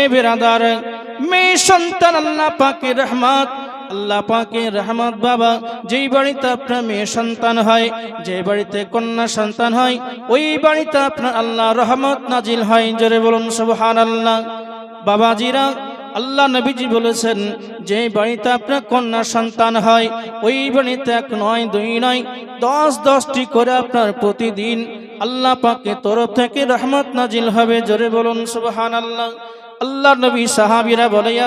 এ বেরাদার মেয়ে সন্তান আল্লাহ পাকের রহমত। আল্লাহ পাকের রহমত বাবা, যেই বাড়িতে আপনার মেয়ে সন্তান হয় বাড়িতে কন্যা সন্তান হয়, ওই বাড়িতে আপনার আল্লাহ রহমত নাজিল হয়। জোরে বলুন সুবহান আল্লাহ বাবাজিরা, আল্লাহ নবীজি বলেছেন, যে বাড়িতে আপনার কন্যা সন্তান হয়, ওই বাড়িতে এক নয়, দুই নয়, দশ, দশটি করে আপনার প্রতিদিন আল্লাহ পাকে তরফ থেকে রহমত নাজিল হবে। জোরে বলুন সুবহান আল্লাহ আল্লাহ নবী সাহাবিরা বলে, ইয়া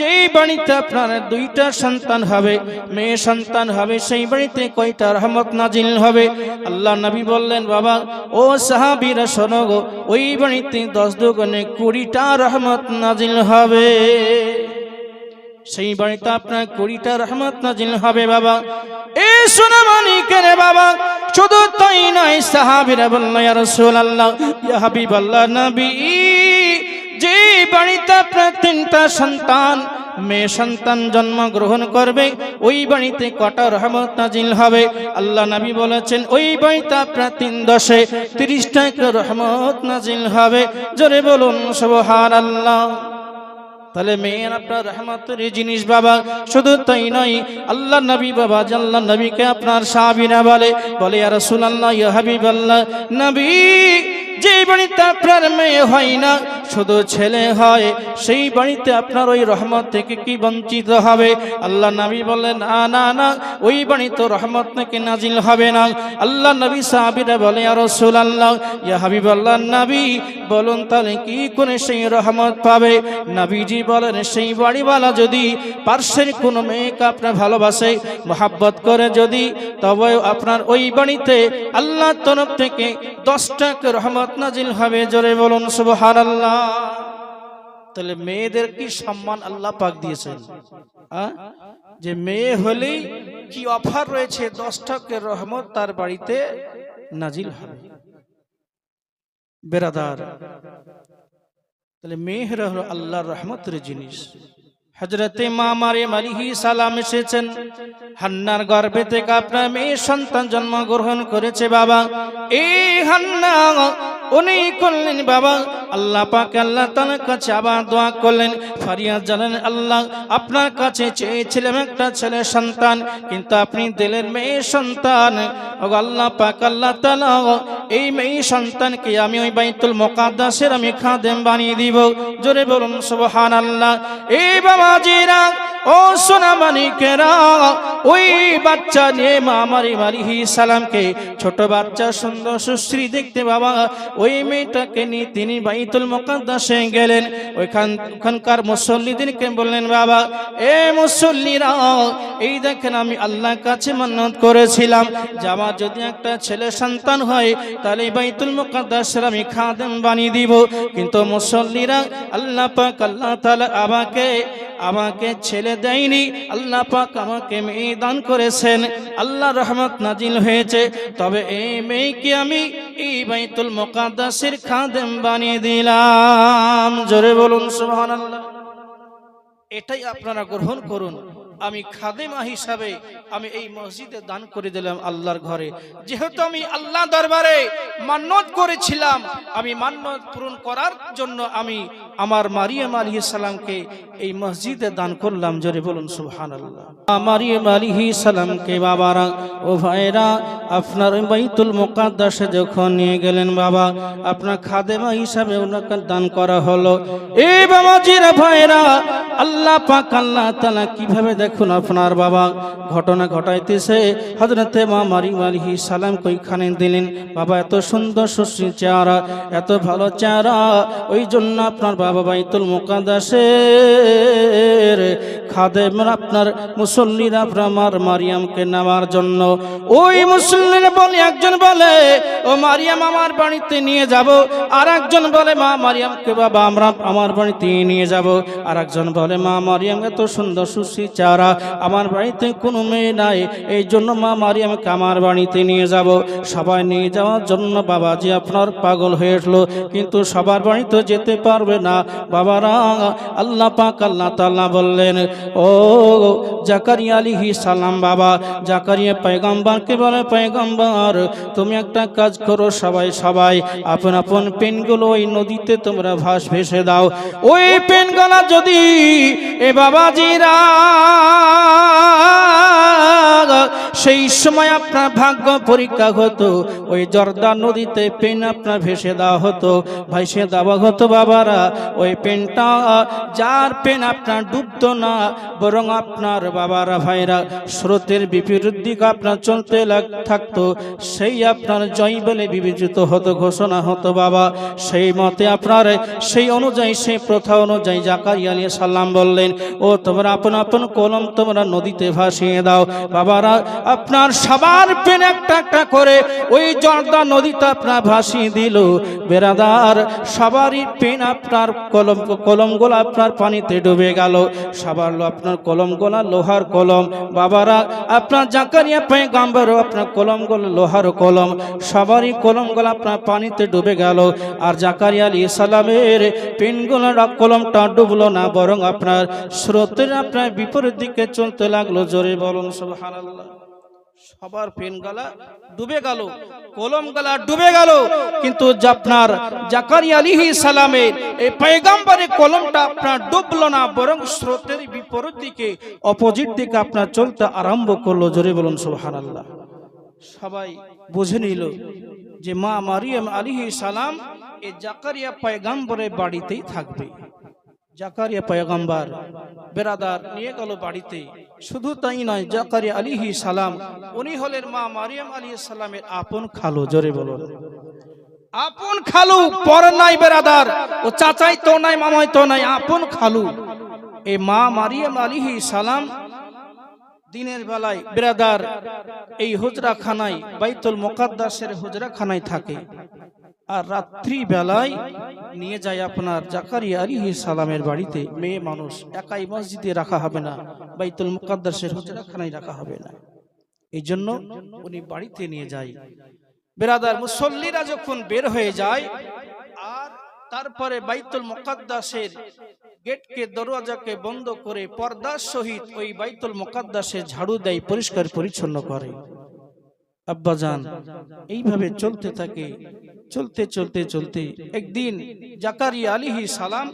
যেই বাড়িতে আপনার দুইটা সন্তান হবে, মেয়ে সন্তান হবে, সেই বাড়িতে কয়টা রহমত নাজিল হবে? আল্লাহ নবী বললেন, বাবা, ও সাহাবিরা শোনো ওই বাড়িতে দশ দুগুণে কুড়িটা রহমত নাজিল হবে। সেই বাড়িতে আপনার কুড়িটা রহমত নাজিল হবে বাবা। এ সোনামানি কেনে বাবা, শুধু তাই নয় সাহাবিরা বলল, ইয়া রাসূলুল্লাহ, ইয়া হাবিবাল্লাহ নবী, যে বাড়িতে আপনার তিনটা সন্তান, মেয়ে সন্তান জন্মগ্রহণ করবে, ওই বাড়িতে কটা রহমত নাজিল হবে? আল্লাহ নবী বলেছেন, ওই বাড়িতে আপনার তিন দশে তিরিশটা রহমত নাজিল হবে। জোরে বলুন সুবহান আল্লাহ তাহলে মেয়ের আপনার রহমতের জিনিস বাবা, শুধু তাই নয়, আল্লাহ নবী বাবা জাল্লা নবীকে আপনার সাহাবিনা বলে বলে আর সুনাল্লাহ হাবিব আল্লাহ নবী যে বাড়িতে আপনার মেয়ে হয় না, শুধু ছেলে হয়। সেই বাড়িতে আপনার ওই রহমত থেকে কি বঞ্চিত হবে? আল্লাহ নবী বললেন, না না না, ওই বাড়িতে রহমত থেকে নাজিল হবে না। আল্লাহ নবী সাহাবিরা বলে আর সুলাল্লাহ ইয়া হাবিব আল্লাহ নবী, বলুন তাহলে কি করে সেই রহমত পাবে? নবীজি বলেন, সেই বাড়িওয়ালা যদি পার্শ্বের কোনো মেয়েকে আপনার ভালোবাসে, মোহাব্বত করে যদি, তবে আপনার ওই বাড়িতে আল্লাহ তরফ থেকে দশটা রহমত নাজিল হবে, জোরে বলুন সুবহান আল্লাহ তাহলে মেয়েদের কি সম্মান আল্লাহ পাক দিয়েছেন? যে মেয়ে হলেই কি অফার রয়েছে দশটাকে রহমত তার বাড়িতে নাজিল হবে। বেরাদার, তাহলে মেয়ের হলো আল্লাহর রহমতের জিনিস। হজরতে মা মারিয়াম আলিহি সালাম এসেছেন। হান্নার গর্ভে থেকে আপনার মেয়ে সন্তান জন্মগ্রহণ করেছে বাবা। এই হান্না উনি করলেন বাবা, আল্লাহ পাক আল্লাহ তার কাছে আবার দোয়া করলেন। ফারিয়াদ জানেন আল্লাহ আপনার কাছে চেয়েছিলাম একটা ছেলে সন্তান, কিন্তু আপনি দিলেন মেয়ে সন্তান। ও আল্লাহ পাক আল্লাহ তাআলা, এই মেয়ে সন্তানকে আমি ওই বাইতুল মুকাদ্দাসের আমি খাদেম বানিয়ে দিব। জোরে বলুন, সুবহানাল্লাহ। এই বাবাজিরা ও সোনা মানিকেরা, ওই বাচ্চা নিয়ে মা মারি সালামকে, ছোট বাচ্চা সুন্দর সুশ্রী দেখতে বাবা ওই মেয়েটাকে নিয়ে তিনি বাইতুল মুকাদ্দাসে গেলেন। ওইখান ওখানকার মুসল্লিদেরকে বললেন, বাবা, এ মুসল্লিরা, এই দেখেন আমি আল্লাহর কাছে মান্নত করেছিলাম। যে আমার যদি একটা ছেলে সন্তান হয়, তাহলে বাইতুল মুকাদ্দাসের আমি খাদেম বানিয়ে দিব। কিন্তু মুসল্লিরা আল্লাহ পাক, আল্লাহ তাআলা আমাকে আমাকে ছেলে দেয়নি। আল্লাহ পাক আমাকে মেয়ে দান করেছেন। আল্লাহ রহমত নাজিল হয়েছে। তবে এই মেয়েকে আমি এই বাইতুল মুকাদ্দাসের খাদেম বানিয়ে দিলাম। জোরে বলুন সুবহানাল্লাহ। এটাই আপনারা গ্রহণ করুন। আমি খাদেমা হিসাবে আমি এই মসজিদে দান করে দিলাম আল্লাহর ঘরে। যেহেতু আমি আল্লাহ দরবারে মান্যত করেছিলাম, আমি মান্যত পূরণ করার জন্য আমি আমার মারিয়াম আলী সালামকে এই মসজিদে দান করলাম। জোরে বলুন সুবহান আল্লাহ মারিয়াম আলী সালামকে, বাবারা, ও ভাইরা আপনার বাইতুল মুকাদ্দাসে যখন নিয়ে গেলেন, বাবা, আপনার খাদেমা হিসাবে ওনাকে দান করা হলো। এই বাবাজিরা ভাইরা আল্লাহ পাক, আল্লাহ তালা কীভাবে দেখুন আপনার বাবা? ঘটনা ঘটাইতেছে। হজরতে মা মারি মালিহি সালাম কইখানে দিলেন, বাবা, এত সুন্দর সুশ্রী চেহারা, এত ভালো চেহারা ওই জন্য আপনার বাবা বাইতুল মুকাদাসের খাদেম আপনার মুসল্লিরা আমার মারিয়ামকে নেওয়ার জন্য। ওই মুসল্লিরা বলে, একজন বলে, ও মারিয়াম, আমার বাড়িতে নিয়ে যাব। আর একজন বলে, মা, মারিয়ামকে বাবা, আমরা আমার বাড়িতে নিয়ে যাব। আর একজন বলে মা মারিয়াম, এত সুন্দর সুশ্রী চারা আমার বাড়িতে কোনো মেয়ে নাই। এই জন্য মা মারিয়ামকে আমার বাড়িতে নিয়ে যাব। সবাই নিয়ে যাওয়ার জন্য বাবাজি আপনার পাগল হয়ে উঠল। কিন্তু সবার বাড়িতে যেতে পারবে না। বাবারা, আল্লাহ পাক, আল্লাহ তাল্লাহ বললেন, ও জাকারিয়া আলিহি সালাম বাবা, জাকারিয়া পয়গম্বরকে বলে, পয়গম্বর, তুমি একটা কাজ করো সবাই সবাই। আপন আপন পেনগুলো ওই নদীতে তোমরা ভাস ভেসে দাও। ওই পেনগুলো যদি এ বাবাজিরা। সেই সময় আপনার ভাগ্য পরীক্ষা হতো, ওই জর্দা নদীতে পেন আপনার ভেসে দেওয়া হতো। ভাইসে দেওয়া হতো বাবারা, ওই পেনটা যার পেন আপনার ডুবতো না, বরং আপনার বাবারা ভাইরা স্রোতের বিপরীত দিক আপনার চলতে লাগ, থাকতো। সেই আপনার জয় বলে বিবেচিত হতো, ঘোষণা হতো বাবা। সেই মতে আপনার, সেই অনুযায়ী, সেই প্রথা অনুযায়ী জাকারিয়া আলী সাল্লাম বললেন, ও, তোমরা আপন আপন কলম তোমরা নদীতে ভাসিয়ে দাও। বাবারা, আপনার সবার পেন একটা একটা করে ওই জর্দা নদীতে আপনার ভাসিয়ে দিল। বেরাদার সবারই পেন আপনার কলম, কলমগুলো আপনার পানিতে ডুবে গেল। সবার আপনার কলমগুলো লোহার কলম। বাবারা, আপনার জাকারিয়া পায়ে গাম্বারও আপনার কলমগুলো লোহার কলম। সবারই কলমগুলো আপনার পানিতে ডুবে গেল। আর জাকারিয়া আলী সালামের পেনগুলো কলমটা ডুবলো না, বরং আপনার স্রোতের আপনার বিপরীত দিকে চলতে লাগল। জোরে বলুন, সুবহানাল্লাহ। সবার পেন গালা ডুবে গেল, কলম গালা ডুবে গেল। কিন্তু আপনার জাকারিয়া আলিহি সালামের এই পয়গাম্বরের কলমটা আপনার ডুবলো না, বরং স্রোতের বিপরীত দিকে, অপোজিট দিকে আপনার চলতে আরম্ভ করল। জোরে বলুন, সুবহানাল্লাহ। সবাই বুঝে নিল যে মা মারিয়াম আলিহি সালাম এই জাকারিয়া পয়গাম্বরের বাড়িতেই থাকবে। জাকারিয়া পয়গম্বর, বেরাদার নিয়ে গেল বাড়িতে। শুধু তাই নয়, জাকারিয়া আলিহি সালাম, উনি হলেন মা মারিয়াম আলী সালামের আপন খালো, জোরে বলুন। আপন খালু, পর নাই বেরাদার, ও চাচাই তো নাই, মামাই তো নাই, আপন খালু। এ মা মারিয়াম আলিহি সালাম দিনের বেলায় বেরাদার এই হুজরা খানায় বাইতুল মোকাদ্দাসের হুজরা খানায় থাকে। আর রাত্রি বেলায় নিয়ে যায় আপনার জাকারিয়া আলিহি সালামের বাড়িতে। মেয়ে মানুষ একাই মসজিদে রাখা হবে না, বাইতুল মুকাদ্দাসের হুজরাখানায় রাখা হবে না। এই জন্য উনি বাড়িতে নিয়ে যায়। বেরাদার মুসল্লিরা যখন বের হয়ে যায়, আর তারপরে বাইতুল মুকাদ্দাসের গেটকে দরওয়াজাকে বন্ধ করে পর্দার সহিত ওই বাইতুল মুকাদ্দাসে ঝাড়ু দেয়, পরিষ্কার পরিচ্ছন্ন করে। আব্বাজান, এইভাবে চলতে থাকে চলতে চলতে চলতে একদিন জাকারিয়া আলিহি সালাম,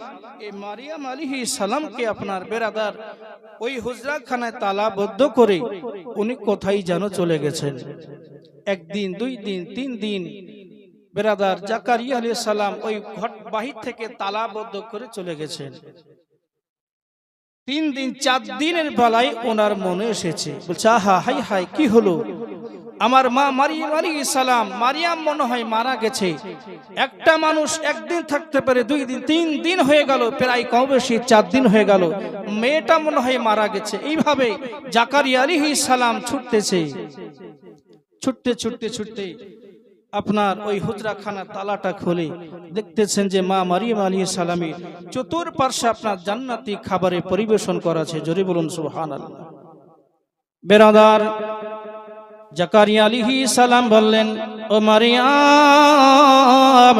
এই মারিয়াম আলিহি সালামকে আপনার বেরাদার ওই হুজরা হুজরাখানায় তালাবদ্ধ করে উনি কোথায় যেন চলে গেছেন। একদিন, দুই দিন, তিন দিন বেরাদার জাকারিয়া আলী সালাম ওই ঘট বাহির থেকে তালাবদ্ধ করে চলে গেছেন। তিন দিন, চার দিনের বেলায় ওনার মনে এসেছে, বলছে, আহা, হাই হাই, কি হলো? আমার মা মারিয়াম আলী সালাম, মারিয়াম মনে হয় মারা গেছে। একটা মানুষ একদিন থাকতে পারে, দুই দিন, তিন দিন হয়ে গেল, প্রায় কম বেশি চার দিন হয়ে গেল। মেয়েটা মনে হয় মারা গেছে। এইভাবে জাকারি আলী সালাম ছুটতেছে। ছুটতে ছুটতে ছুটতে আপনার ওই হুজরাখানার তালাটা খুলে দেখতেছেন যে মা মারিয়াম আলী সালামী চতুর্পার্শ্বে আপনার জান্নাতি খাবারে পরিবেশন করা আছে। জোরে বলুন সুবহানাল্লাহ। বেরাদার জাকারিয়া আলিহি সালাম বললেন, ও মারিয়াম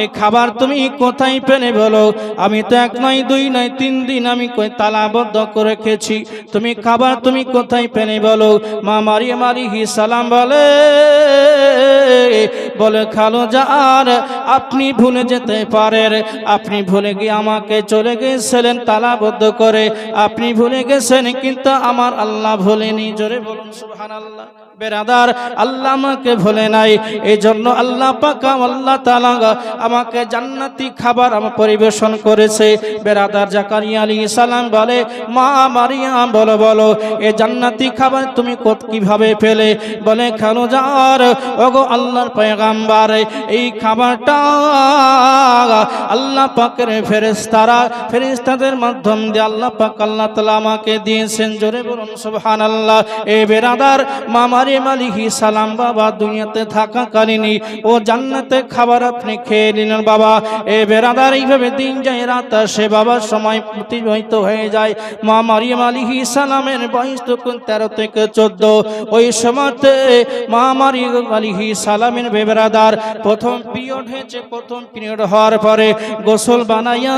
এই খাবার তুমি কোথায় পেলে বলো? আমি তো এক নয় দুই নয় তিন দিন আমি তালাবদ্ধ করে খেয়েছি। তুমি খাবার তুমি কোথায় পেলে বলো? মা মারিয়াম আলিহি সালাম বলে বলে খালো যার আপনি ভুলে যেতে পারেন। আপনি ভুলে গিয়ে আমাকে চলে গেছিলেন তালাবদ্ধ করে। আপনি ভুলে গেছেন, কিন্তু আমার আল্লাহ ভুলেনি। জোরে বলুন, সুবহানাল্লাহ। বেরাদার আল্লাহ আমাকে ভুলে নাই। এই জন্য আল্লাহ পাকা আল্লাহ তালা আমাকে জান্নাতি খাবার আমার পরিবেশন করেছে। বেরাদার জাকারিয়া আলী সালাম বলে, মা মারিয়াম বলো বলো, এ জান্নাতি খাবার তুমি কত কীভাবে পেলে? বলে খালো যার ওগো আল্লাহর পয়গাম্বার, এই খাবারটা আল্লাহ পাকের ফেরেস্তারা ফেরেস্তাদের মাধ্যম দিয়ে আল্লাহ পাক আল্লাহ তালা আমাকে দিয়েছেন। জোরে বলুন সুবহান আল্লাহ এ বেরাদার মামারি মালিহি সালাম বাবা, দুনিয়াতে থাকা থাকাকালীনই ও জান্নাতে খাবার আপনি খেয়ে নিলেন বাবা। এ বেরাদার এইভাবে দিন যায়, রাত আসে বাবার সময় অতিবাহিত হয়ে যায়। মা মারিয়াম আলিহি সালামের বয়স তখন তেরো থেকে চোদ্দ। ওই সময়তে মা মারিয়াম আলিহি সালামের বেবেরাদার প্রথম পিরিয়ড হয়েছে, প্রথম পিরিয়ড হওয়ার পরে গোসল বানাইয়া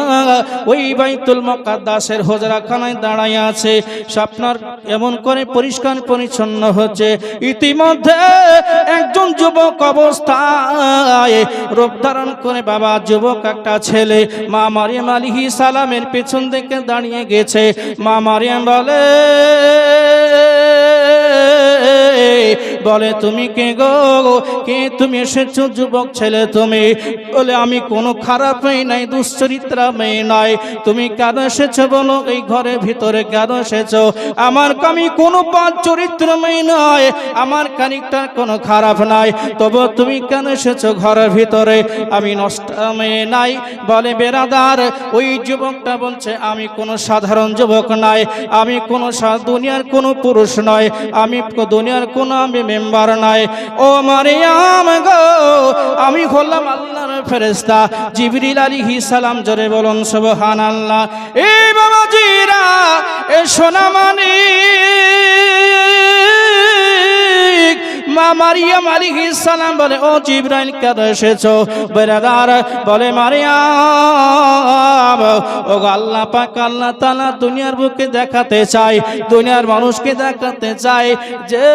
ওই বাইতুল মকাদ্দাসের হোজরাখানায় দাঁড়াইয়া আছে। সে আপনার এমন করে পরিষ্কার পরিচ্ছন্ন হচ্ছে ইতিমধ্যে একজন যুবক অবস্থায় রূপ ধারণ করে বাবা, যুবক একটা ছেলে, মা মারিয়াম আলিহি সালামের পেছন দিকে দাঁড়িয়ে গেছে। মা মারিয়াম বলে বলে, তুমি কে গো? কে তুমি এসেছ, যুবক ছেলে তুমি? বলে, আমি কোনো খারাপ মেয়ে নাই, দুশ্চরিত্রা মেয়ে নাই। তুমি কেন এসেছ বলো? এই ঘরের ভিতরে কেন এসেছ? আমার আমি কোনো পাঁচ চরিত্র মেয়ে নয় আমার কানিকটা কোনো খারাপ নাই। তবু তুমি কেন এসেছ ঘরের ভিতরে? আমি নষ্ট মেয়ে নাই। বলে, বেরাদার, ওই যুবকটা বলছে, আমি কোনো সাধারণ যুবক নাই, আমি কোনো দুনিয়ার কোনো পুরুষ নয়, আমি দুনিয়ার কোনো আমি মেম্বার নাই। ও মারিয়াম গো, আমি হলাম আল্লাহর ফেরেস্তা জিবরিল আলী সালাম জোরে বলুন, সুবহানাল্লাহ। এই বাবা জিরা এ সোনা মানিক। মা মারিয়াম আলাইহিস সালাম বলে, ও জিবরাইল, কেন এসেছ? বেরাদার বলে, মারিয়াম ও আল্লাহ পাক, আল্লাহ তাআলা দুনিয়ার বুকে দেখাতে চাই, দুনিয়ার মানুষকে দেখাতে চাই যে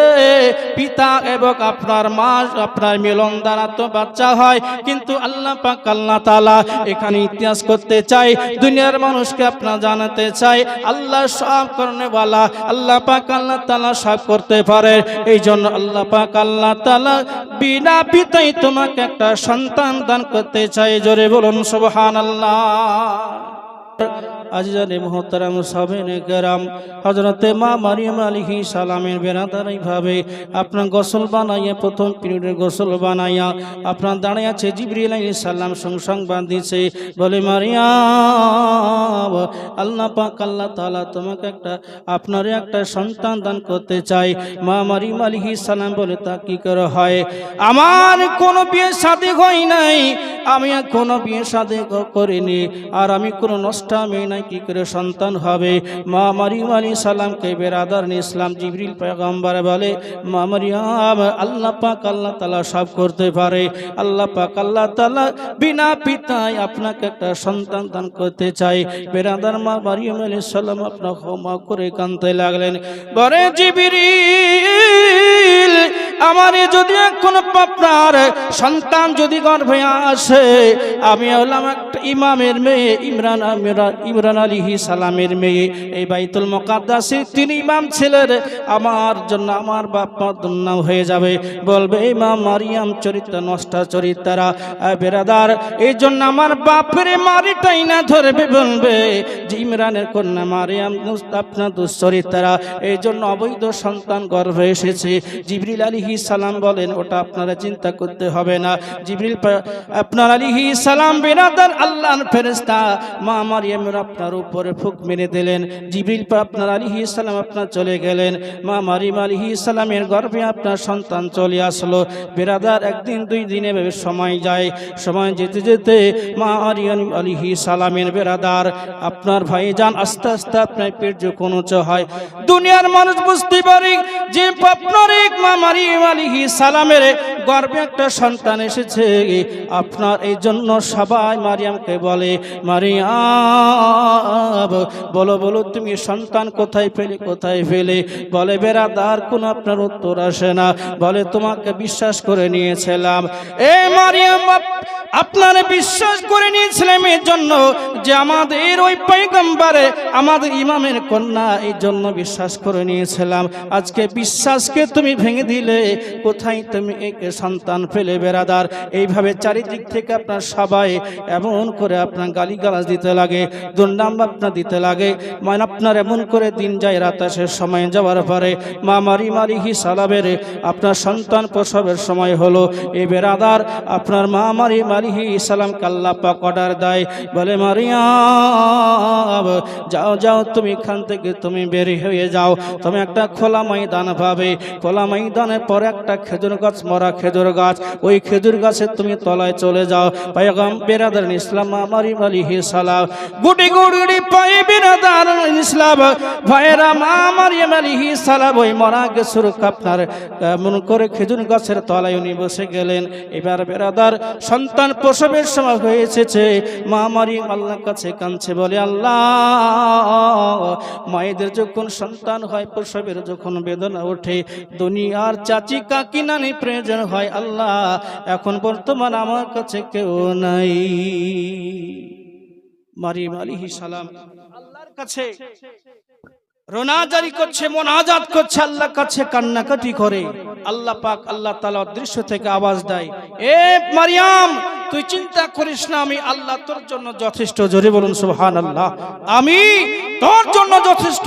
পিতা এবং আপনার মা, আপনার মিলন দ্বারা তো বাচ্চা হয়, কিন্তু আল্লাহ পাক, আল্লাহ তাআলা এখানে ইতিহাস করতে চাই, দুনিয়ার মানুষকে আপনার জানাতে চাই, আল্লাহ সব করনেওয়ালা আল্লাহ পাক, আল্লাহ তাআলা সব করতে পারে এই জন্য আল্লাহ পাক আল্লাহ তালা বিনা পিতাই তোমাকে একটা সন্তান দান করতে চাই। জোরে বলুন সুবহানাল্লাহ। আজিজানে মোহতারাম সাবেন কেরাম হজরতে মা মারিয়াম আলিহি সালামের বেড়াদার আপনার গোসল বানাইয়া, প্রথম পিরিয়ডের গোসল বানাইয়া আপনার দাঁড়িয়ে আছে জিবরিল আলী সাল্লাম সংবাদ দিছে, বলে, মারিয়াম, আল্লাহ পাক, আল্লাহ তাআলা তোমাকে একটা, আপনার একটা সন্তান দান করতে চাই। মা মারিয়াম আলিহি সালাম বলে, তা কি করে হয়? আমার কোনো বিয়ে শাদী হয় নাই, আমি কোনো বিয়ে শাদী করিনি, আর আমি কোনো নষ্টা মেয়ে নাই কি করে সন্তান হবে? মা মারিয়াম আলী সালামকে বেরাদার ইসলাম জিবরিল পয়গম্বর বলে, মা মারিয়াম, আল্লাহ পাক আল্লাহ তাআলা সব করতে পারে। আল্লাহ পাক আল্লাহ তাআলা বিনা পিতায় আপনাকে একটা সন্তান দান করতে চাই বেরাদার মা মারিয়াম আলী সালাম আপনার ক্ষমা করে কানতে লাগলেন। বরে জিবরিল আমার যদি কোন আপনার সন্তান যদি গর্ভে আসে, আমি হলাম একটা ইমামের মেয়ে, ইমরান ইমরান আলিহি সালামের মেয়ে। এই বাইতুল মকাদ্দাসে তিনি ইমাম ছিলেন। আমার জন্য আমার বাপ মা দুর্নাম হয়ে যাবে। বলবে ইমাম মারিয়াম চরিত্র, নষ্ট চরিত্রা বেরাদার, এই জন্য আমার বাপের মারিটাই না ধরবে। বলবে, যে ইমরানের কন্যা মারিয়াম আপনার দুশ্চরিত্রা এই জন্য অবৈধ সন্তান গর্ভে এসেছে। জিবরিল আলিহি সালাম বলেন, ওটা আপনারা চিন্তা করতে হবে না। জিবরিল আপনার আলিহি সালাম বেরাদার আল্লাহর ফেরেস্তা মা মারিয়ামের আপনার উপরে ফুক মেরে দিলেন। জিবরিল আপনার আলিহি সালাম আপনার চলে গেলেন। মা মারিম আলিহি সালামের গর্ভে আপনার সন্তান চলে আসলো। বেরাদার একদিন, দুই দিনে সময় যায়। সময় যেতে যেতে মা আরিয়ান আলিহি সালামের বেরাদার আপনার ভাই যান আস্তে আস্তে আপনার পেট উঁচু হয়, দুনিয়ার মানুষ বুঝতে পারে যে আপনার এক মা মারিয়াম আলিহি সালামের গর্বে একটা সন্তান এসেছে। আপনার এই জন্য সবাই মারিয়ামকে বলে, মারিয়াম, বলো বলো, তুমি সন্তান কোথায় পেলে, কোথায় ফেলে বলে বেড়া দার কোনো আপনার উত্তর আসে না। বলে, তোমাকে বিশ্বাস করে নিয়েছিলাম। এ মারিয়াম আপনারা বিশ্বাস করে নিয়েছিলাম এর জন্য যে আমাদের ওই পৈগম্বরে আমাদের ইমামের কন্যা এই জন্য বিশ্বাস করে নিয়েছিলাম। আজকে বিশ্বাসকে তুমি ভেঙে দিলে, কোথায় তুমি একে সন্তান ফেলে বেড়াদার এইভাবে চারিদিক থেকে আপনার সবাই এমন করে আপনার গালিগালাজ দিতে লাগে, দুর্নাম আপনার দিতে লাগে। মানে আপনার এমন করে দিন যায় রাত আসে, সময় যাওয়ার পরে মা মারি মারিহি সালাবের আপনার সন্তান প্রসবের সময় হলো। এই বেড়াদার আপনার মা মারি মারিহি সালাম কাল্লা পাক অর্ডার দেয়। বলে, মারিয়াম, যাও যাও, তুমি এখান থেকে তুমি বের হয়ে যাও। তুমি একটা খোলা ময়দান পাবে। খোলা ময়দানের পরে একটা খেজুর গাছ, মরা খেজুর গাছ। ওই খেজুর গাছের তুমি তলায় চলে যাও। পায়গাম বেরাদার ইসলাম, আমারি আলিহি সালাম। গুটি গুড়ি পায়ে বেরাদার ইসলাম। ভাইরা আলিহি সালাম, ওই মরা গেছুর আপনার এমন করে খেজুর গাছের তলায় উনি বসে গেলেন। এবার বেরাদার সন্তান সন্তান প্রসবের সময় হয়ে এসেছে। মা আল্লাহর কাছে কাঁদছে, বলে, আল্লাহ, মায়েদের যখন সন্তান হয়, প্রসবের যখন বেদনা ওঠে, দুনিয়ার চাচি কাকি নানি প্রয়োজন হয়, আল্লাহ, এখন বর্তমান আমার কাছে কেউ নাই। মারিয়াম আলিহি সালাম আল্লাহর কাছে রোনাজারি করছে, মোনাজাত করছে আল্লাহ কাছে কান্নাকাটি করে। আল্লাহ পাক আল্লাহ তালা দৃশ্য থেকে আওয়াজ দেয়, এ মারিয়াম তুই চিন্তা করিস না, আমি আল্লাহ তোর জন্য যথেষ্ট। জোরে বলুন সুবহান আল্লাহ আমি তোর জন্য যথেষ্ট।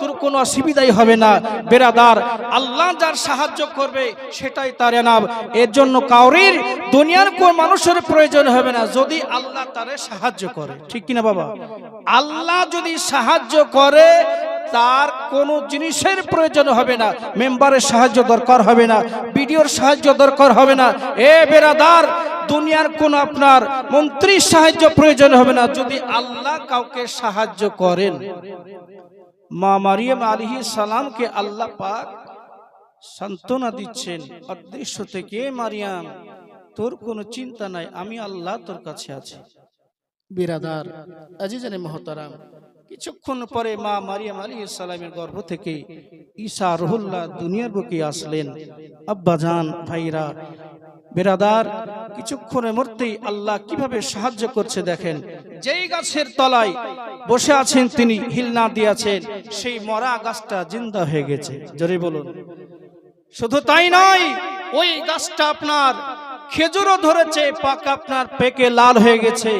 তোর কোনো অসুবিধাই হবে না, বেরাদার। আল্লাহ যার সাহায্য করবে, সেটাই তার এনাম এর জন্য কাউরির, দুনিয়ার কোন মানুষের প্রয়োজন হবে না, যদি আল্লাহ তারে সাহায্য করে। ঠিক কিনা, বাবা? আল্লাহ যদি সাহায্য করে তার কোনো জিনিসের প্রয়োজন হবে না। মেম্বারের সাহায্য দরকার হবে না। বিডিওর সাহায্য দরকার হবে না। এ বেরাদার, দুনিয়ার কোন আপনার মন্ত্রীর সাহায্য প্রয়োজন হবে না। যদি আল্লাহ কাউকে সাহায্য করেন। মা মারিয়াম আলিহি সালামকে আল্লাহ পাক সান্ত্বনা দিচ্ছেন। অদৃশ্য থেকে মারিয়াম, তোর কোনো চিন্তা নাই। আমি আল্লাহ তোর কাছে আছি। বিরাদার, আজিজানে মহতারাম কিছুক্ষণ পরে মা মারিয়াম আলী সালামের গর্ভ থেকে ঈশা রহুল্লাহ দুনিয়ার বুকে আসলেন। আব্বাজান ভাইরা, বেরাদার, কিছুক্ষণের মধ্যেই আল্লাহ কীভাবে সাহায্য করছে দেখেন। যেই গাছের তলায় বসে আছেন তিনি হিলনা দিয়েছেন, সেই মরা গাছটা জিন্দা হয়ে গেছে। জোরে বলুন। শুধু তাই নয়, ওই গাছটা আপনার খেজুরও ধরেছে, পাক আপনার পেকে লাল হয়ে গেছে।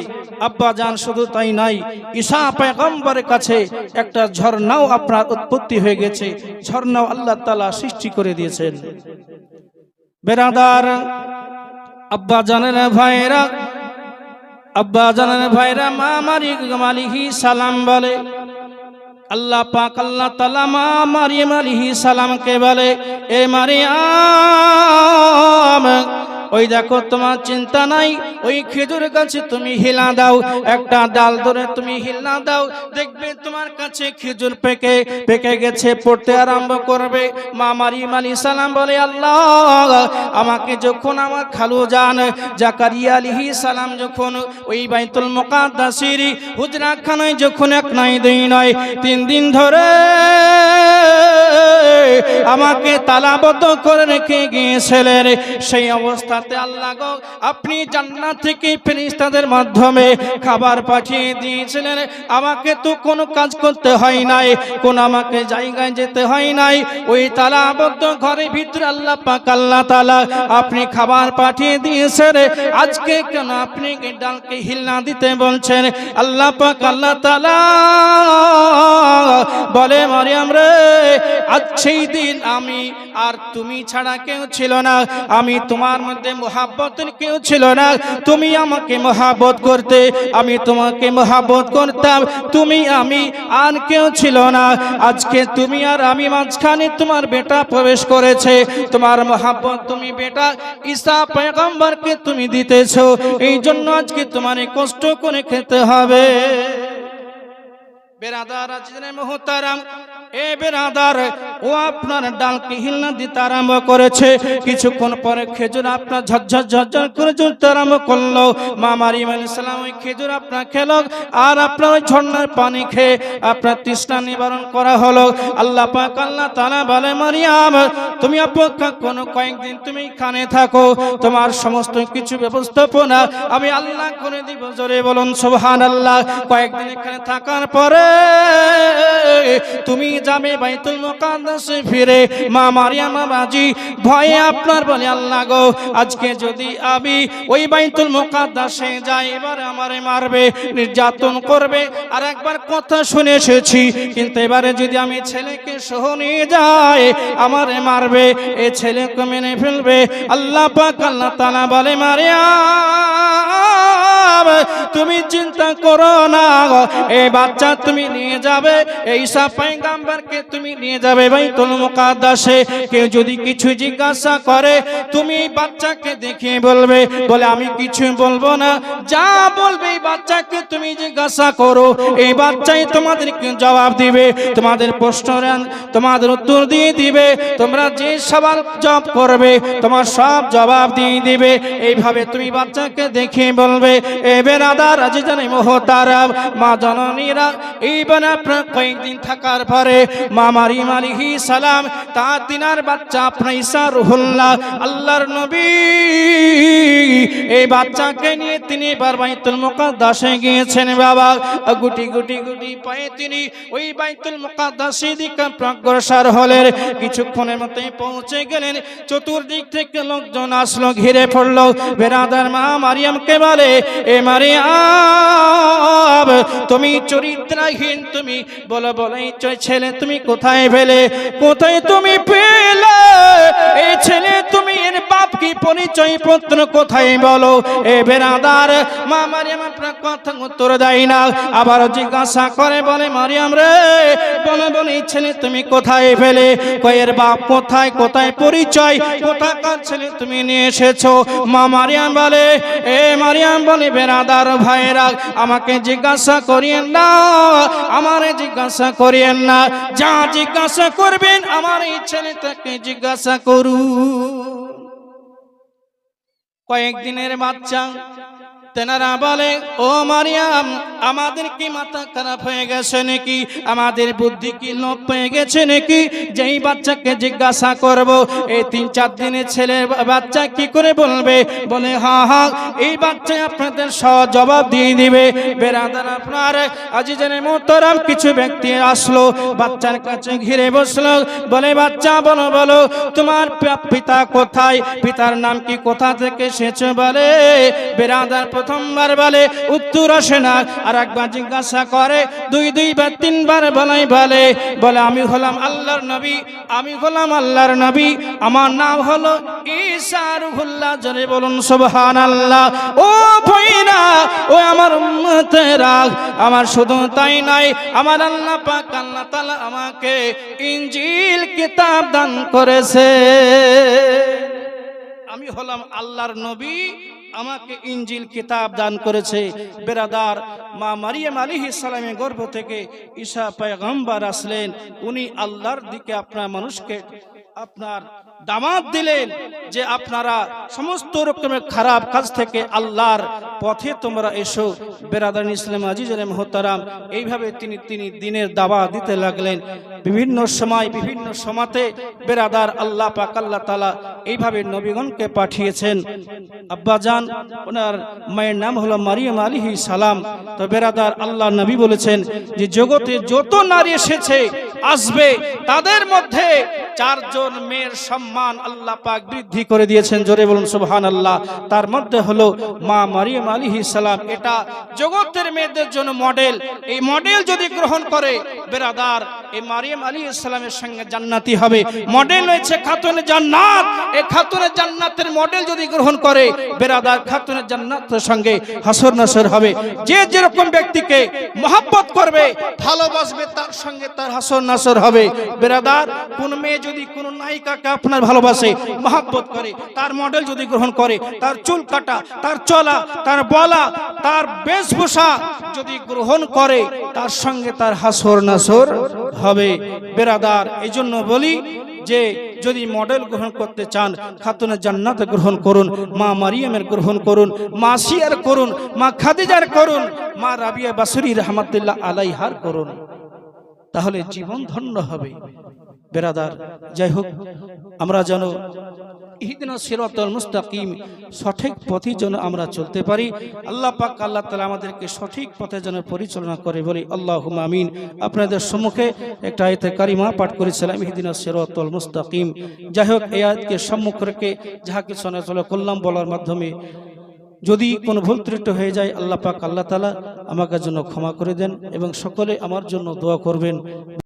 আব্বা জান শুধু তাই নাই, ঈশা পেগম্বরের কাছে একটা ঝর্ণাও আপনার উৎপত্তি হয়ে গেছে। ঝর্ণাও আল্লাহ তালা সৃষ্টি করে দিয়েছেন। বেরাদার, আব্বা জানের ভাইরা, আব্বা জানের ভাইরা মা মারি মালিহি সালাম বলে। আল্লাহ পাক আল্লাহ তালা মা মারিয়াম আলিহি সালামকে বলে, এ মারিয়াম ওই দেখো, তোমার চিন্তা নাই? ওই খেজুর গাছে তুমি হিলা দাও। একটা ডাল ধরে তুমি হিলা দাও। দেখবে তোমার কাছে খেজুর পেকে পেকে গেছে, পড়তে আরম্ভ করবে। মা মারিয়াম আলী সালাম বলে, আল্লাহ, আমাকে যখন আমার খালু যান, জাকারিয়া আলিহি সালাম যখন ওই বাইতুল মোকাদ্দাসির হুজরা খানায় যখন এক নাই দুই নয়, তিন দিন ধরে আমাকে তালাবদ্ধ করে রেখে গিয়েছিলেন। সেই অবস্থাতে আল্লাহ আপনি জান্নাত থেকে ফেরেশতাদের মাধ্যমে খাবার পাঠিয়ে দিয়েছিলেন। আমাকে তো কোনো কাজ করতে হয় নাই, কোন আমাকে জায়গায় যেতে হয় নাই। ওই তালাবদ্ধ ঘরের ভিতরে আল্লাহ পাক, আল্লাহ তালা আপনি খাবার পাঠিয়ে দিয়েছেন। আজকে কেন আপনি ডালকে হিলনা দিতে বলছেন? আল্লাহ পাক, আল্লাহ তালা বলে, মারিয়াম রে, আজ সেই দিন আমি আর তুমি ছাড়া কেউ ছিল না, আমি তোমার মধ্যে মোহাব্বতের কেউ ছিল না। তুমি আমাকে মোহাব্বত করতে, আমি তোমাকে মোহাব্বত করতাম। তুমি, আমি আর কেউ ছিল না। আজকে তুমি আর আমি মাঝখানে তোমার বেটা প্রবেশ করেছে। তোমার মোহাব্বত তুমি বেটা ঈসা পয়গম্বরকে তুমি দিতেছো। এই জন্য আজকে তোমার কষ্ট করে খেতে হবে। বেরাদার আজনে মোহতারাম এ বেরাদার ও আপনার ডালকে হিলনা দিতে আরম্ভ করেছে? কিছুক্ষণ পরে খেজুর আপনার ঝরঝর ঝরঝর করে জ্বলতে আরম্ভ করল। মা মারিম আলী সালাম ওই খেজুর আপনার খেলো আর আপনার ওই ঝর্ণার পানি খেয়ে আপনার তৃষ্ণা নিবারণ করা হলো। আল্লাহ পাক, আল্লাহ তালা বলে, মারিয়াম, তুমি অপেক্ষা কোনো কয়েকদিন তুমি এখানে থাকো। তোমার সমস্ত কিছু ব্যবস্থাপনা আমি আল্লাহ করে দিব। জোরে বলুন সুবহান আল্লাহ কয়েকদিন এখানে থাকার পরে তুমি যাবে বাইতুল মুকাদ্দাসে ফিরে। মা মারিয়াম বাজি ভয়ে আপনার বলে, আল্লাহ গো, আজকে যদি আমি ওই বাইতুল মুকাদ্দাসে যাই, এবার আমারে মারবে, নির্যাতন করবে। আর একবার কথা শুনে এসেছি, কিন্তু এবারে যদি আমি ছেলেকে সহ নিয়ে যাই, আমারে মারবে, এ ছেলেকে মেনে ফেলবে। আল্লাহ পাক, আল্লাহ তাআলা বলে মারিয়াম তুমি চিন্তা করো না এই বাচ্চা তুমি নিয়ে যাবে, এই পাইগাম্বারকে তুমি নিয়ে যাবে বাইতুল মুকাদ্দাসে। কেউ যদি কিছু জিজ্ঞাসা করে, তুমি এই বাচ্চাকে দেখে বলবে, বলে, আমি কিছু বলব না। যা বলবে এই বাচ্চাকে তুমি জিজ্ঞাসা করো। এই বাচ্চাই তোমাদেরকে জবাব দিবে, তোমাদের তোমাদের উত্তর দিয়ে দিবে, তোমরা যে সবাল জব করবে, তোমার সব জবাব দিয়ে দিবে। এইভাবে তুমি বাচ্চাকে দেখে বলবে, এ বেরাদার আজিজানি মোহতারাম, মা জননীরা এইবার আপনার কয়েকদিন থাকার পরে মা মারি মালিহি সালাম তা তিনার বাচ্চা আপনার রুহুল্লাহ, আল্লাহর নবী। এই বাচ্চাকে নিয়ে তিনি এবার বাইতুল মুকাদ্দাসে গিয়েছেন বাবা। গুটি গুটি গুটি পায়ে তিনি ওই বাইতুল মুকাদ্দাসে দিকে অগ্রসর হলেন। কিছুক্ষণের মধ্যে পৌঁছে গেলেন। চতুর্দিক থেকে লোকজন আসলো, ঘিরে পড়ল। বেরাদার মা মারিয়ামকে বলে, এ মারিয়াম, তুমি চরিত্রহীন, তুমি বলো বলো ছেলে তুমি কোথায় ফেলে কোথায় তুমি পেলে? এই ছেলে তুমি এর বাপ কি পরিচয় পত্র কোথায় বলো? এ বেরাদার মা মারিয়াম আপনার কথা উত্তর দেয় না। আবার জিজ্ঞাসা করে, বলে, মারিয়াম রে, বলে বলে ছেলে তুমি কোথায় ফেলে কয়ের বাপ কোথায় কোথায় পরিচয়? কোথাকার ছেলে তুমি নিয়ে এসেছ? মা মারিয়াম বলে, এ মারিয়াম বলে বেরাদার ভাইরা, আমাকে জিজ্ঞাসা করিয়েন না, আমারে জিজ্ঞাসা করিয়েন না। যা জিজ্ঞাসা করবেন, আমার এই ছেলেটাকে জিজ্ঞাসা করুন। কয়েকদিনের বাচ্চা। তেনারা বলে, ও মারিয়াম, আমাদের কি মাথা খারাপ হয়ে গেছে নাকি? আমাদের বুদ্ধি কি লোপ পেয়ে গেছে নাকি? যেই বাচ্চাকে জিজ্ঞাসা করব, এই তিন চার দিনের ছেলে বাচ্চা কি করে বলবে? বলে, হা হা, এই বাচ্চা আপনাদের সহ জবাব দিয়ে দিবে। বেরাদার আপনার আজিজের মোতরাম কিছু ব্যক্তি আসলো, বাচ্চার কাছে ঘিরে বসল, বলে, বাচ্চা, বলো বলো, তোমার পিতা কোথায়? পিতার নাম কি কোথা থেকে এসেছে? বলে, বেরাদার প্রথমবার বলে, উত্তর আসে না। আর একবার জিজ্ঞাসা করে, দুই দুইবার তিনবার বলাই বলে বলে, আমি হলাম আল্লাহর নবী, আমি হলাম আল্লাহর নবী, আমার নাম হলো ঈসা রুহুল্লাহ। জনে বলুন সুবহান আল্লাহ ও ভইনা ও আমার উম্মতেরা, আমার শুধু তাই নাই আমার আল্লাহ পাক, আল্লাহ তাআলা আমাকে ইঞ্জিল কিতাব দান করেছে। আমি হলাম আল্লাহর নবী আমাকে ইঞ্জিল কিতাব দান করেছে। বেরাদার মা মারিয়াম আলী ইসলামের গর্ভ থেকে ঈশা পায়গম্বার আসলেন। উনি আল্লাহর দিকে আপনার মানুষকে আপনার দামাত দিলেন যে আপনারা সমস্ত রকমের খারাপ কাজ থেকে আল্লাহর পথে তোমরা এসো। বেরাদার ইসলাম আজিজের মহতারাম, এইভাবে তিনি তিনি দিনের দাবা দিতে লাগলেন। বিভিন্ন সময়, বিভিন্ন সমাতে বেরাদার আল্লাহ পাক আল্লাহ তালা এইভাবে নবীগণকে পাঠিয়েছেন। আব্বাজান ওনার মায়ের নাম হলো মারিয়াম আলিহি সালাম। তো বেরাদার আল্লাহ নবী বলেছেন যে, জগতে যত নারী এসেছে, আসবে, তাদের মধ্যে চারজন মেয়ের সম্মান আল্লাহ পাক বৃদ্ধি করে দিয়েছেন। জোরে বলুন সুবহান আল্লাহ তার মধ্যে হলো মা মারিয়াম আলিহি সালাম। এটা জগতের মেয়েদের জন্য মডেল। এই মডেল যদি গ্রহণ করে, বেরাদার, এই মারিয়াম আলী ইসলামের সঙ্গে জান্নাতি হবে। মডেল হয়েছে খাতুনে জান্নাত। এই খাতুনে জান্নাতের মডেল যদি গ্রহণ করে, বেরাদার খাতুনে জান্নাতের সঙ্গে হাসর নাসর হবে। যে যেরকম ব্যক্তিকে মহাব্বত করবে, ভালোবাসবে, তার সঙ্গে তার হাসর নাসর হবে। বেরাদার, কোন মেয়ে যদি কোন নায়িকাকে আপনার ভালোবাসে, মহাব্বত করে, তার মডেল যদি গ্রহণ করে, তার চুল কাটা, তার চলা, তার বলা, তার বেশভূষা যদি গ্রহণ করে, তার সঙ্গে তার হাসর নাসর হবে। বেরাদার এই জন্য বলি যে, যদি মডেল গ্রহণ করতে চান খাতুনের জান্নাত গ্রহণ করুন, মা মারিয়ামের গ্রহণ করুন, মা সিয়ার করুন, মা খাদিজার করুন, মা রাবিয়া বাসুরি রহমতুল্লাহ আলাইহার করুন, তাহলে জীবন ধন্য হবে। বেরাদার, যাই হোক, আমরা যেন ইহদিনা সিরাতাল মুস্তাকিম সঠিক পথে যেন আমরা চলতে পারি। আল্লাহ পাক, আল্লাহ তাআলা আমাদেরকে সঠিক পথে যেন পরিচালনা করে বলি, আল্লাহুম্মা আমিন। আপনাদের সম্মুখে একটা আয়াতে কারিমা পাঠ করেছিলাম, ইহদিনা সিরাতাল মুস্তাকিম। যাই হোক, এই আয়াতকে সম্মুখ রেখে যাহা কিছু আলোচনা করলাম বলার মাধ্যমে, যদি কোনো ভুল ত্রুটি হয়ে যায়, আল্লাহ পাক, আল্লাহ তাআলা আমাকে জন্য ক্ষমা করে দেন এবং সকলে আমার জন্য দোয়া করবেন।